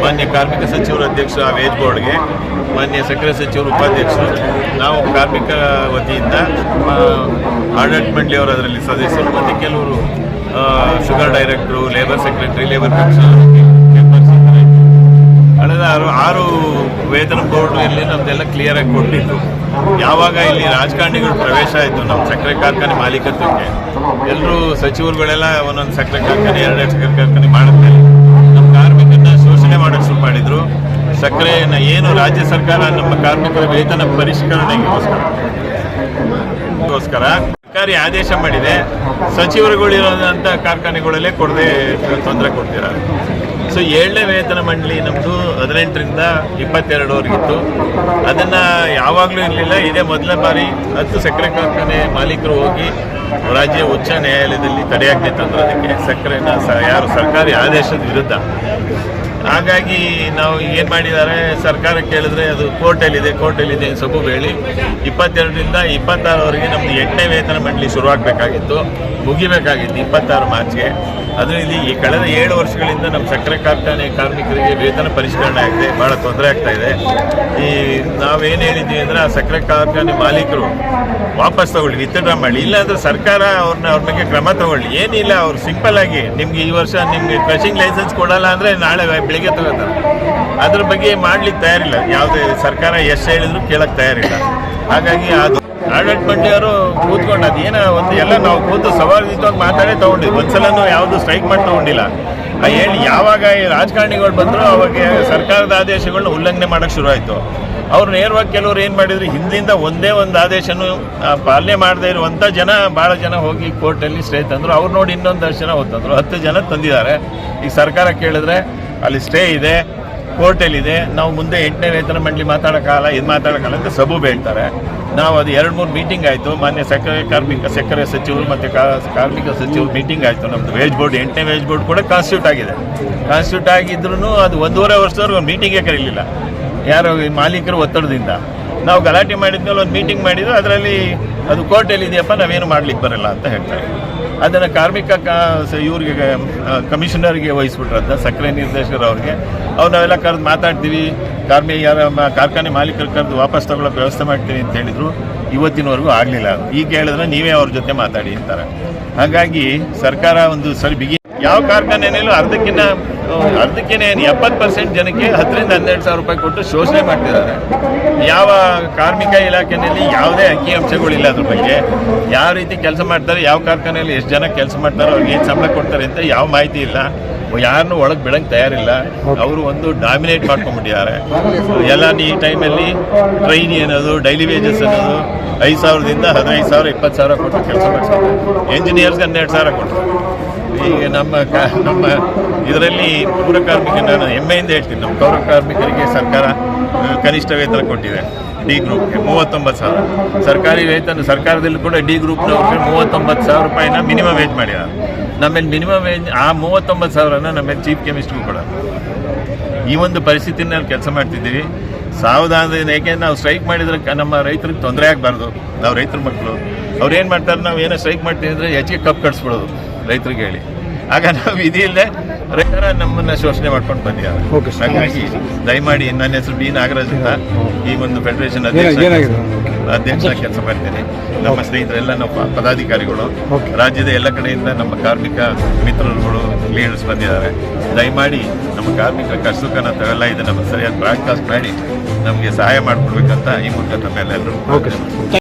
ಮಾನ್ಯ ಕಾರ್ಮಿಕ ಸಚಿವರ ಅಧ್ಯಕ್ಷ ವೇಜ್ ಬೋರ್ಡ್ಗೆ, ಮಾನ್ಯ ಸಕ್ಕರೆ ಸಚಿವರು ಉಪಾಧ್ಯಕ್ಷರು, ನಾವು ಕಾರ್ಮಿಕ ವತಿಯಿಂದ ಆಡಳಿತ ಮಂಡಳಿಯವರು ಅದರಲ್ಲಿ ಸದಸ್ಯರು ಮತ್ತು ಕೆಲವರು sugar directors labour secretary labour commissioner ಕಳೆದ ಆರು ಆರು ವೇತನ ನಮ್ದೆಲ್ಲ ಕ್ಲಿಯರ್ ಆಗಿ ಕೊಟ್ಟಿದ್ದು. ಯಾವಾಗ ಇಲ್ಲಿ ರಾಜಕಾರಣಿಗಳು ಪ್ರವೇಶ ಆಯಿತು ನಮ್ಮ ಸಕ್ಕರೆ ಕಾರ್ಖಾನೆ ಮಾಲೀಕತ್ವಕ್ಕೆ ಎಲ್ಲರೂ ಸಚಿವರುಗಳೆಲ್ಲ ಒಂದೊಂದು ಸಕ್ಕರೆ ಕಾರ್ಖಾನೆ, ಎರಡೆರಡು ಸಕ್ಕರೆ ಕಾರ್ಖಾನೆ ಮಾಡಿದ್ಮೇಲೆ. ಕಾರ್ಮಿಕರನ್ನ ಮಾಡೋಕ್ಕೆ ಶುರು ಮಾಡಿದ್ರು. ಸಕ್ಕರೆಯನ್ನು ಏನು ರಾಜ್ಯ ಸರ್ಕಾರ ನಮ್ಮ ಕಾರ್ಮಿಕರ ವೇತನ ಪರಿಷ್ಕರಣೆಗೋಸ್ಕರ. ಗೋಸ್ಕರ ಸರ್ಕಾರಿ ಆದೇಶ ಮಾಡಿದೆ. ಸಚಿವರುಗಳಿರೋದಂಥ ಕಾರ್ಖಾನೆಗಳಲ್ಲೇ ಕೊಡದೆ ತೊಂದರೆ ಕೊಡ್ತೀರ? ಸೊ ಏಳನೇ ವೇತನ ಮಂಡಳಿ ನಮ್ಮದು ಹದಿನೆಂಟರಿಂದ ಇಪ್ಪತ್ತೆರಡುವರೆಗಿತ್ತು ಅದನ್ನು ಯಾವಾಗಲೂ ಇರಲಿಲ್ಲ. ಇದೇ ಮೊದಲ ಬಾರಿ ಹತ್ತು ಸಕ್ಕರೆ ಕಾರ್ಖಾನೆ ಮಾಲೀಕರು ಹೋಗಿ ರಾಜ್ಯ ಉಚ್ಚ ನ್ಯಾಯಾಲಯದಲ್ಲಿ ತಡೆಯಾಜ್ಞೆ ಅದಕ್ಕೆ ಸಕ್ಕರೆನ ಸ ಯಾರು ಸರ್ಕಾರಿ ಆದೇಶದ ವಿರುದ್ಧ ಹಾಗಾಗಿ ನಾವು ಏನು ಮಾಡಿದ್ದಾರೆ, ಸರ್ಕಾರ ಕೇಳಿದ್ರೆ ಅದು ಕೋರ್ಟಲ್ಲಿದೆ ಕೋರ್ಟಲ್ಲಿದೆ ಸೊಪ್ಪು ಹೇಳಿ ಇಪ್ಪತ್ತೆರಡರಿಂದ ಇಪ್ಪತ್ತಾರವರೆಗೆ ನಮ್ಮದು ಎಂಟನೇ ವೇತನ ಮಂಡಳಿ ಶುರುವಾಗಬೇಕಾಗಿತ್ತು, ಮುಗಿಬೇಕಾಗಿತ್ತು ಇಪ್ಪತ್ತಾರು ಮಾರ್ಚ್ಗೆ. ಅದರಲ್ಲಿ ಈ ಕಳೆದ ಏಳು ವರ್ಷಗಳಿಂದ ನಮ್ಮ ಸಕ್ಕರೆ ಕಾರ್ಖಾನೆ ಕಾರ್ಮಿಕರಿಗೆ ವೇತನ ಪರಿಷ್ಕರಣೆ ಆಗಿದೆ ಭಾಳ ತೊಂದರೆ ಆಗ್ತಾ ಇದೆ. ಈ ನಾವೇನು ಹೇಳಿದ್ವಿ ಅಂದರೆ ಆ ಸಕ್ಕರೆ ಕಾರ್ಖಾನೆ ಮಾಲೀಕರು ವಾಪಸ್ ತಗೊಳ್ಳಿ, ವಿತ್ಡ್ರಾ ಮಾಡಿ. ಇಲ್ಲಾಂದ್ರೆ ಸರ್ಕಾರ ಅವ್ರನ್ನ ಅವ್ರ ಬಗ್ಗೆ ಕ್ರಮ ತಗೊಳ್ಳಿ. ಏನಿಲ್ಲ, ಅವ್ರು ಸಿಂಪಲ್ ಆಗಿ ನಿಮ್ಗೆ ಈ ವರ್ಷ ನಿಮ್ಗೆ ಕ್ರಷಿಂಗ್ ಲೈಸೆನ್ಸ್ ಕೊಡಲ್ಲ ಅಂದರೆ ನಾಳೆ ಬೆಳಿಗ್ಗೆ ತಗೋತಾರೆ. ಅದ್ರ ಬಗ್ಗೆ ಮಾಡ್ಲಿಕ್ಕೆ ತಯಾರಿಲ್ಲ. ಯಾವುದೇ ಸರ್ಕಾರ ಎಷ್ಟು ಹೇಳಿದ್ರು ಕೇಳಕ್ಕೆ ತಯಾರಿಲ್ಲ. ಹಾಗಾಗಿ ಅದು ಆಡಳಿತ ಮಂಡಳಿಯವರು ಕೂತ್ಕೊಂಡು ಅದೇನೋ ಒಂದು ಎಲ್ಲ ನಾವು ಕೂತು ಸವಾಲಿತವಾಗಿ ಮಾತಾಡೇ ತಗೊಂಡಿದ್ವಿ. ಒಂದ್ಸಲನೂ ಯಾವುದು ಸ್ಟ್ರೈಕ್ ಮಾಡಿ ತಗೊಂಡಿಲ್ಲ ಹೇಳಿ ಯಾವಾಗ ಈ ರಾಜಕಾರಣಿಗಳು ಬಂದರೂ ಅವಾಗ ಸರ್ಕಾರದ ಆದೇಶಗಳನ್ನ ಉಲ್ಲಂಘನೆ ಮಾಡೋಕ್ಕೆ ಶುರುವಾಯಿತು ಅವ್ರು ನೇರವಾಗಿ ಕೆಲವ್ರು ಏನು ಮಾಡಿದ್ರು? ಹಿಂದಿಂದ ಒಂದೇ ಒಂದು ಆದೇಶನೂ ಪಾಲನೆ ಮಾಡದೇ ಇರುವಂಥ ಜನ ಭಾಳ ಜನ ಹೋಗಿ ಕೋರ್ಟಲ್ಲಿ ಸ್ಟೇ ತಂದರು. ಅವ್ರು ನೋಡಿ ಇನ್ನೊಂದು ದರ್ಶನ ಹೋಗ್ತಂದ್ರು. ಹತ್ತು ಜನ ತಂದಿದ್ದಾರೆ. ಈಗ ಸರ್ಕಾರ ಕೇಳಿದ್ರೆ ಅಲ್ಲಿ ಸ್ಟೇ ಇದೆ, ಕೋರ್ಟಲ್ಲಿದೆ. ನಾವು ಮುಂದೆ ಎಂಟನೇ ವೇತನ ಮಂಡಳಿ ಮಾತಾಡೋಕ್ಕಾಗಲ್ಲ, ಇದು ಮಾತಾಡೋಕ್ಕಾಗಲ್ಲ ಅಂತ ಸಬು ಹೇಳ್ತಾರೆ. ನಾವು ಅದು ಎರಡು ಮೂರು ಮೀಟಿಂಗ್ ಆಯಿತು. ಮಾನ್ಯ ಸಕ್ಕರೆ ಕಾರ್ಮಿಕ, ಸಕ್ಕರೆ ಸಚಿವರು ಮತ್ತು ಕಾರ್ಮಿಕ ಸಚಿವರು ಮೀಟಿಂಗ್ ಆಯಿತು. ನಮ್ಮದು ವೇಜ್ ಬೋರ್ಡ್ ಎಂಟನೇ ವೇಜ್ ಬೋರ್ಡ್ ಕೂಡ ಕಾನ್ಸ್ಟಿಟ್ಯೂಟ್ ಆಗಿದೆ. ಕಾನ್ಸ್ಟಿಟ್ಯೂಟ್ ಆಗಿದ್ರೂ ಅದು ಒಂದೂವರೆ ವರ್ಷದವರೆಗೆ ಒಂದು ಮೀಟಿಂಗೇ ಕರೀಲಿಲ್ಲ. ಯಾರು ಮಾಲೀಕರು ಒತ್ತಡದಿಂದ. ನಾವು ಗಲಾಟೆ ಮಾಡಿದ್ಮೇಲೆ ಒಂದು ಮೀಟಿಂಗ್ ಮಾಡಿದ್ರು. ಅದರಲ್ಲಿ ಅದು ಕೋರ್ಟಲ್ಲಿ ಇದೆಯಪ್ಪ ನಾವೇನು ಮಾಡ್ಲಿಕ್ಕೆ ಬರಲ್ಲ ಅಂತ ಹೇಳ್ತಾರೆ ಅದನ್ನು ಕಾರ್ಮಿಕ ಇವ್ರಿಗೆ ಕಮಿಷನರ್ಗೆ ವಹಿಸ್ಬಿಟ್ರಂತ, ಸಕ್ಕರೆ ನಿರ್ದೇಶಕರು ಅವ್ರಿಗೆ. ಅವ್ರು ನಾವೆಲ್ಲ ಕರೆದು ಮಾತಾಡ್ತೀವಿ, ಕಾರ್ಮಿ ಯಾರ ಕಾರ್ಖಾನೆ ಮಾಲೀಕರು ಕರೆದು ವಾಪಸ್ ತಗೊಳ್ಳೋಕೆ ವ್ಯವಸ್ಥೆ ಮಾಡ್ತೀನಿ ಅಂತ ಹೇಳಿದರು, ಇವತ್ತಿನವರೆಗೂ ಆಗಲಿಲ್ಲ. ಈಗ ಹೇಳಿದ್ರೆ ನೀವೇ ಅವ್ರ ಜೊತೆ ಮಾತಾಡಿ ಅಂತಾರೆ. ಹಾಗಾಗಿ ಸರ್ಕಾರ ಒಂದು ಸರಿ ಬಿಗಿ ಯಾವ ಕಾರ್ಖಾನೆಯಲ್ಲೂ ಅರ್ಧಕ್ಕಿಂತ ಅರ್ಧಕ್ಕಿಂತ ಏನು, ಎಪ್ಪತ್ತು ಪರ್ಸೆಂಟ್ ಜನಕ್ಕೆ ಹತ್ತರಿಂದ ಹನ್ನೆರಡು ಸಾವಿರ ರೂಪಾಯಿ ಕೊಟ್ಟು ಶೋಷಣೆ ಮಾಡ್ತಿದ್ದಾರೆ. ಯಾವ ಕಾರ್ಮಿಕ ಇಲಾಖೆಯಲ್ಲಿ ಯಾವುದೇ ಅಂಕಿ ಅಂಶಗಳಿಲ್ಲ ಅದ್ರ ಬಗ್ಗೆ, ಯಾವ ರೀತಿ ಕೆಲಸ ಮಾಡ್ತಾರೆ, ಯಾವ ಕಾರ್ಖಾನೆಯಲ್ಲಿ ಎಷ್ಟು ಜನ ಕೆಲಸ ಮಾಡ್ತಾರೆ, ಅವ್ರಿಗೆ ಏನು ಸಂಬಳ ಕೊಡ್ತಾರೆ ಅಂತ ಯಾವ ಮಾಹಿತಿ ಇಲ್ಲ. ಯಾರನ್ನೂ ಒಳಗೆ ಬಿಡಂಗೆ ತಯಾರಿಲ್ಲ. ಅವರು ಒಂದು ಡಾಮಿನೇಟ್ ಮಾಡ್ಕೊಂಡ್ಬಿಟ್ಟಿದ್ದಾರೆ. ಎಲ್ಲ ಈ ಟೈಮಲ್ಲಿ ಟ್ರೈನ್ ಅನ್ನೋದು ಡೈಲಿ ವೇಜಸ್ ಅನ್ನೋದು ಐದು ಸಾವಿರದಿಂದ ಹದಿನೈದು ಸಾವಿರ, ಇಪ್ಪತ್ತು ಸಾವಿರ ಕೊಟ್ಟು ಕೆಲಸ ಮಾಡ್ತಾರೆ ಎಂಜಿನಿಯರ್ಸ್ಗೆ ಹನ್ನೆರಡು ಸಾವಿರ ಕೊಟ್ಟರು ಈಗ ನಮ್ಮ ಕ, ನಮ್ಮ ಇದರಲ್ಲಿ ಪೂರ ಕಾರ್ಮಿಕ ನಾನು ಹೆಮ್ಮೆಯಿಂದ ಹೇಳ್ತೀನಿ. ನಮ್ಮ ಪೌರ ಕಾರ್ಮಿಕರಿಗೆ ಸರ್ಕಾರ ಕನಿಷ್ಠ ವೇತನ ಕೊಟ್ಟಿದೆ. ಡಿ ಗ್ರೂಪ್ಗೆ ಮೂವತ್ತೊಂಬತ್ತು ಸಾವಿರ. ಸರ್ಕಾರಿ ವೇತನ, ಸರ್ಕಾರದಲ್ಲಿ ಕೂಡ ಡಿ ಗ್ರೂಪ್ನವ್ರಿಗೆ ಮೂವತ್ತೊಂಬತ್ತು ಸಾವಿರ ರೂಪಾಯಿನ ಮಿನಿಮಮ್ ವೇಜ್ ಮಾಡಿದ್ದಾರೆ ನಮ್ಮಲ್ಲಿ ಮಿನಿಮಮ್ ವೇಜ್, ಆ ಮೂವತ್ತೊಂಬತ್ತು ಸಾವಿರನ ನಮ್ಮಲ್ಲಿ ಚೀಫ್ ಕೆಮಿಸ್ಟ್ರಿಗೂ ಕೂಡ ಈ ಒಂದು ಪರಿಸ್ಥಿತಿನ ನಾವು ಕೆಲಸ ಮಾಡ್ತಿದ್ದೀವಿ. ಸಾವಧಾನದಿಂದ ಏಕೆಂದ್ರೆ ನಾವು ಸ್ಟ್ರೈಕ್ ಮಾಡಿದ್ರೆ ನಮ್ಮ ರೈತರಿಗೆ ತೊಂದರೆ ಆಗಬಾರ್ದು. ನಾವು ರೈತರ ಮಕ್ಕಳು. ಅವ್ರು ಏನು ಮಾಡ್ತಾರೆ ನಾವು ಏನೋ ಸ್ಟ್ರೈಕ್ ಮಾಡ್ತೀವಿ ಅಂದರೆ ಹೆಚ್ಚಿಗೆ ಕಪ್ ಕಟ್ಸ್ಬಿಡೋದು, ರೈತರಿಗೆ ಹೇಳಿ. ಆಗ ನಾವು ಇದಿಲ್ಲದೆ ರೈತರ ನಮ್ಮನ್ನ ಶೋಷಣೆ ಮಾಡ್ಕೊಂಡು ಬಂದಿದ್ದಾರೆ. ಹಾಗಾಗಿ ದಯಮಾಡಿ ನನ್ನ ಹೆಸರು ಬಿ ನಾಗರಾಜ್ ಅಂತ ಈ ಒಂದು ಫೆಡರೇಷನ್? ಅಧ್ಯಕ್ಷ ಅಧ್ಯಕ್ಷ ಕೆಲಸ ಮಾಡ್ತೇನೆ. ನಮ್ಮ ಸ್ನೇಹಿತರೆಲ್ಲ ನಮ್ಮ ಪದಾಧಿಕಾರಿಗಳು ರಾಜ್ಯದ ಎಲ್ಲ ಕಡೆಯಿಂದ ನಮ್ಮ ಕಾರ್ಮಿಕ ಮಿತ್ರರುಗಳು ಲೀಡರ್ಸ್ ಬಂದಿದ್ದಾರೆ. ದಯಮಾಡಿ ನಮ್ಮ ಕಾರ್ಮಿಕರ ಕಷ್ಟಕನ ತಾವೆಲ್ಲ ಇದನ್ನು ಸರಿಯಾಗಿ ಬ್ರಾಡ್ಕಾಸ್ಟ್ ಮಾಡಿ ನಮಗೆ ಸಹಾಯ ಮಾಡಿಕೊಡ್ಬೇಕಂತ ಈ ಮೂಲಕ ತಮ್ಮೆಲ್ಲರೂ